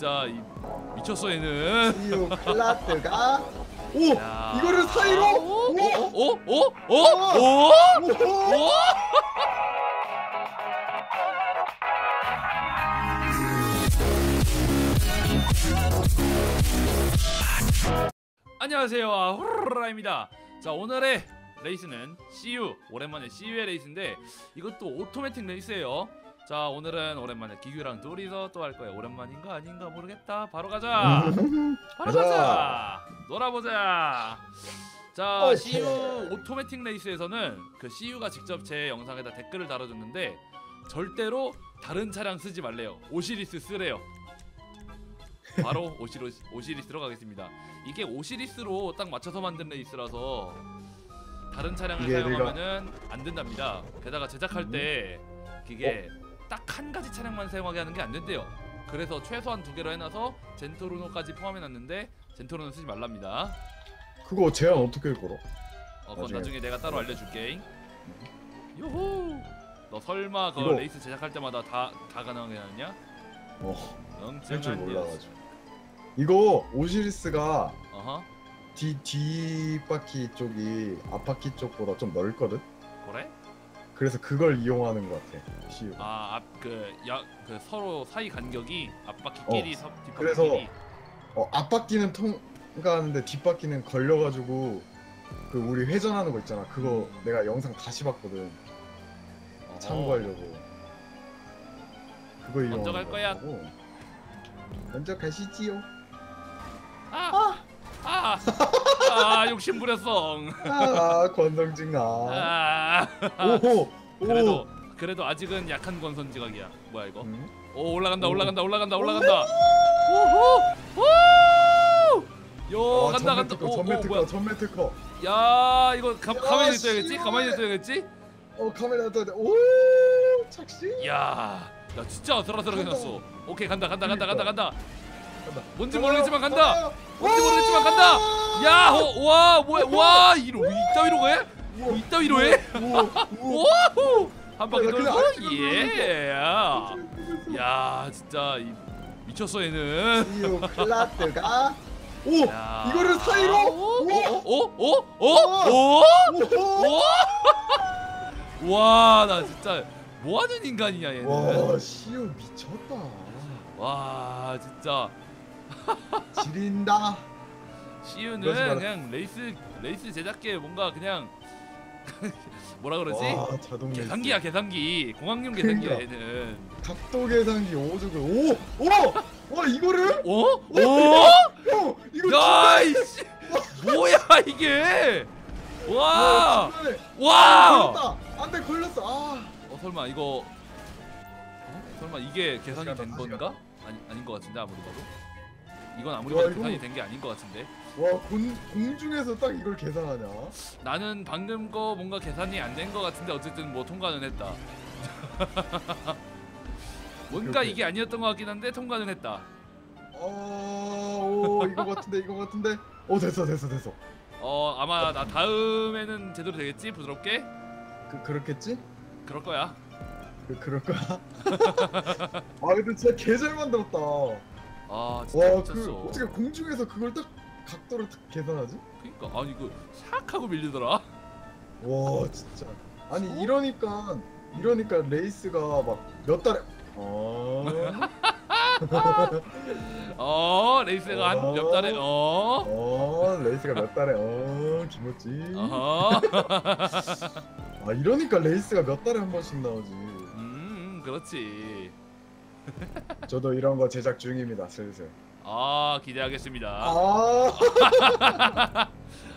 진짜 이, 미쳤어 얘는. 이유 클라스가 오 야. 이거를 사이로 오? 오 오? 오? 오? 오? 오! 오? 안녕하세요 호라입니다 자 오늘의 레이스는 CU 오랜만에 CU의 레이스인데 이것도 오토매틱 레이스예요 자 오늘은 오랜만에 기규랑 둘이서 또 할 거예요. 오랜만인 가 아닌가 모르겠다. 바로 가자. 바로 가자. 가자. 놀아보자. 자 오케이. CU 오토매틱 레이스에서는 그 CU가 직접 제 영상에다 댓글을 달아줬는데 절대로 다른 차량 쓰지 말래요. 오시리스 쓰래요. 바로 오시리, 오시리스로 가겠습니다. 이게 오시리스로 딱 맞춰서 만든 레이스라서 다른 차량을 이게 사용하면은 안 된답니다. 게다가 제작할 때 그게 딱 한 가지 차량만 사용하게 하는 게 안 된대요 그래서 최소한 두 개로 해놔서 젠토르노까지 포함해놨는데 젠토르노 쓰지 말랍니다 그거 제한 어떻게 걸어? 어, 그건 나중에. 나중에 내가 따로 알려줄게. 요호. 너 설마 그 이거- 레이스 제작할 때마다 다 다 가능하게 하느냐? 어, 할줄 엉청한 녀석. 몰라가지고. 이거 오시리스가 어허. 뒤 뒷바퀴 쪽이 앞바퀴 쪽보다 좀 넓거든. 그래? 그래서 그걸 이용하는 것 같아. 시우. 아, 앞그야그 서로 사이 간격이 앞바퀴끼리 서 어. 그래서 뒷바퀴끼리. 어, 앞바퀴는 통과하는데 뒷바퀴는 걸려가지고 그 우리 회전하는 거 있잖아. 그거 내가 영상 다시 봤거든. 어허. 참고하려고. 그거 이용. 먼저 갈 거야. 먼저 가시지요. 아. 아. 아, 욕심 부렸어. 아 권성징아. 아. 오호. 그래도 그래도 아직은 약한 권선 지각이야. 뭐야 이거? 응? 오 올라간다 오. 올라간다 올라간다 올라간다. 오호. 오! 요 와, 간다 어, 전매 간다. 특허, 오, 전매 오, 특허, 뭐야? 전매 특허. 야 이거 가, 야, 가만히 있어야겠지? 가만히 있어야겠지? 어 카메라 떠야 돼. 오 착시. 야, 야 진짜 아슬아슬하게 간다. 해놨어. 오케이 간다 간다 간다 간다 간다. 간다. 뭔지 모르겠지만 간다. 뭔지 오! 모르겠지만 간다. 야, 어, 와 뭐야? 와 이로 이따위로 해? 이따위로 해? 와우! 한 바퀴 돌고 예. 야 진짜 이, 미쳤어 얘는. 클라스가 오 야. 이거를 사이로 오? 오 오? 오? 오? 오? 오. 오? 와, 나 진짜 뭐 하는 인간이냐 얘는. 와 시우 미쳤다. 와, 진짜 지린다. 시우는 그러지 마라. 그냥 레이스 레이스 제작계 뭔가 그냥 뭐라 그러지? 와 자동 레이스. 계산기야 계산기 계산기야 그러니까. 얘는. 각도 계산기 오죽을 오오 와 이거를 어? 오? 형 이거 야, 이씨, 뭐야 이게? 와, 와. 걸렸다. 안돼 걸렸어. 아 어 설마 이거 어? 설마 이게 계산이 된 건가? 아니 아닌 것 같은데 아무리 봐도. 이건 아무리 와, 봐도 이거- 계산이 된 게 아닌 것 같은데. 와, 공, 공중에서 딱 이걸 계산하냐? 나는 방금 거 뭔가 계산이 안 된 것 같은데 어쨌든 뭐 통과는 했다. 뭔가. 이게 아니었던 것 같긴 한데 통과는 했다. 어, 오, 이거 같은데, 이거 같은데. 오, 됐어, 됐어, 됐어. 어 아마 나 다음에는 제대로 되겠지 부드럽게 그 그렇겠지? 그럴 거야. 그 그럴 거야. 아, 근데 진짜 개잘 만들었다. 와, 아 진짜 그 미쳤어. 어떻게 공중에서 그걸 딱 각도를 딱 계산하지? 그러니까 아니 이거 샥 하고 밀리더라. 와, 진짜. 아니 이러니까 이러니까 레이스가 막 몇 달에. 어. 어 레이스가 한 어. 몇 달에 어. 어, 레이스가 몇 달에. 어, 김었지. 어허. 아, 이러니까 레이스가 몇 달에 한 번씩 나오지. 음 그렇지. 저도 이런 거 제작 중입니다, 슬슬. 아 기대하겠습니다. 아,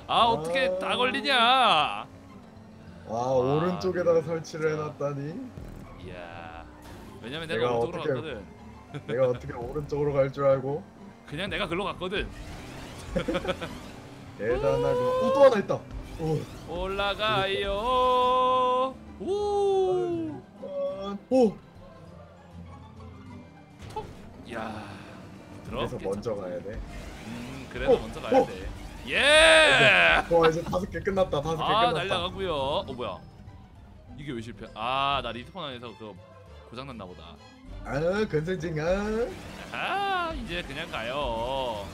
아 어떻게 아. 다 걸리냐? 아 오른쪽에다가 설치를. 해놨다니. 이야. 왜냐면 내가, 내가 오른쪽으로 어떻게- 갔거든. 내가 어떻게 오른쪽으로 갈 줄 알고 그냥 내가 글로 갔거든. 대단하고. 오, 또 하나 있다. 오, 올라가요. 오. 아, 오. 야. 그래서 먼저 가야 돼. 음 그래서 어, 먼저 가야 어. 돼. 예. 와 이제 다섯 개 끝났다. 다섯 개 아 끝났다. 날라가고요. 어 뭐야? 이게 왜 실패? 아 나 리스폰 안에서 그 고장 났나 보다. 아, 건성징아. 아 이제 그냥 가요.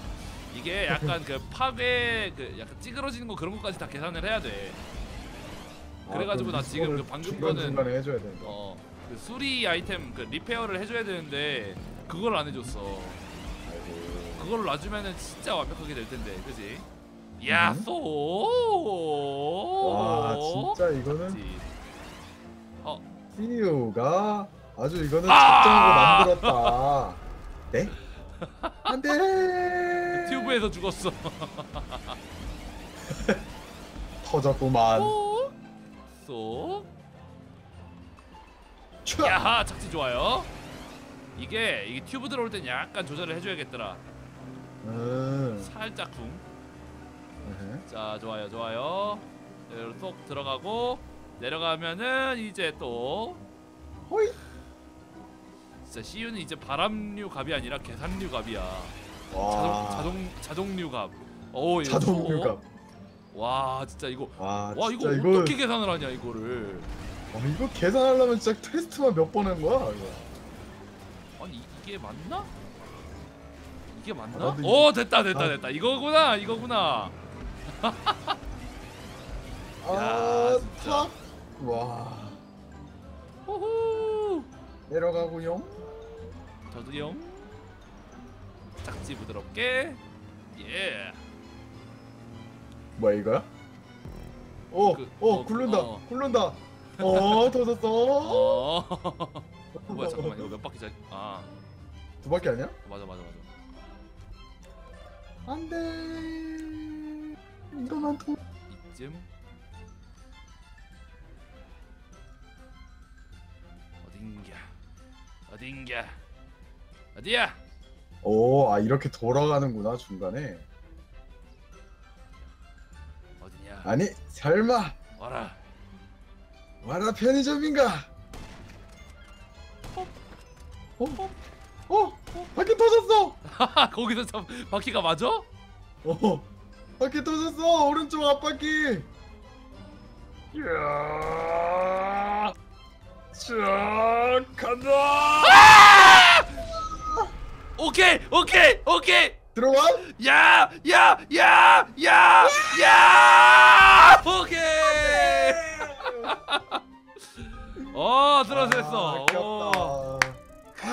이게 약간 그 파괴 그 약간 찌그러지는 거 그런 것까지 다 계산을 해야 돼. 그래가지고 아, 나 지금 그 방금 거는-. 어, 그 수리 아이템 그 리페어를 해줘야 되는데 그걸 안 해줬어. 그걸 놔주면은 진짜 완벽하게 될 텐데, 그지? 야, 음. 쏘. 와 진짜 이거는 그치? 어, CEO가 아주 이거는 아! 작정하고 만들었다. 네? 안돼. 튜브에서 죽었어. 터졌구만. 촤! 야하, 착지 좋아요. 이게 이게 튜브 들어올 땐 약간 조절을 해줘야겠더라. 음. 살짝 쿵. 자 좋아요 좋아요 여기로 쏙 들어가고 내려가면은 이제 또 호이. 진짜 CU는 이제 바람류 갑이 아니라 계산류 갑이야 자동 와. 자동 자동류 갑 오, 이거 자동류가. 또- 와 진짜 이거 와, 와 이거 진짜 이거 어떻게 계산을 하냐 이거를 어, 이거 계산하려면 진짜 테스트만 몇 번 한 거야 이거. 아니 이- 이게 맞나? 이게 맞나? 아, 오 됐다 됐다 아. 됐다 이거구나 이거구나 아. 탁. 와. 호호 내려가고요. 저도요 짝지 부드럽게 예 뭐야 이거야? 어, 그, 어, 어, 굴른다, 어. 굴른다. 어, 터졌어. 어 뭐야 잠깐만 이거 몇 바퀴 잘아 두 바퀴 아니야? 맞아 맞아 맞아 안돼. 이러면 통. 이쯤 어딘가 어딘가 어디야 오, 아 이렇게 돌아가는구나 중간에. 어디냐 아니, 설마 와라 와라 편의점인가? 어? 어? 어? 바퀴 터졌어! 하하 거기서 참 바퀴가 맞아? 어, 바퀴 터졌어! 오른쪽 앞바퀴! 이야, 쫙 간다! 오케이 오케이 오케이 들어와? 야! 야! 야! 야! 야! 오케이! 어, 들어서 했어. 오. 아깝다.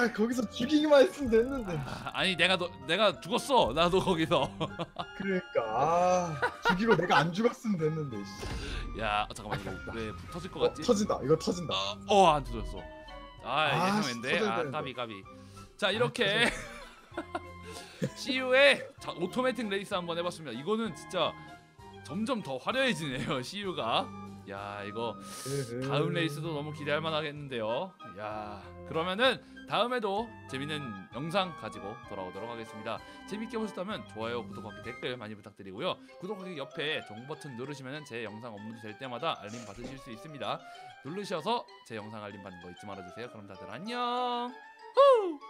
아, 거기서 죽이기만 했으면 됐는데. 아, 아니 내가 너 내가 죽었어. 나도 거기서. 그러니까 아, 죽이고 내가 안 죽었으면 됐는데. 씨. 야, 어, 잠깐만 이거 아깝다. 왜 터질 것 어, 같지? 터진다. 이거 터진다. 어, 어, 안 터졌어. 아, 아, 예상했는데. 터져야 아, 되는데. 까비 까비. 자, 이렇게 CU의 자, 오토매틱 레이스 한번 해봤습니다. 이거는 진짜 점점 더 화려해지네요. CU가. 야, 이거 다음 레이스도 너무 기대할 만하겠는데요. 야, 그러면은 다음에도 재밌는 영상 가지고 돌아오도록 하겠습니다. 재밌게 보셨다면 좋아요, 구독하기, 댓글 많이 부탁드리고요. 구독하기 옆에 종 버튼 누르시면 제 영상 업로드 될 때마다 알림 받으실 수 있습니다. 누르셔서 제 영상 알림 받는 거 잊지 말아주세요. 그럼 다들 안녕. 후!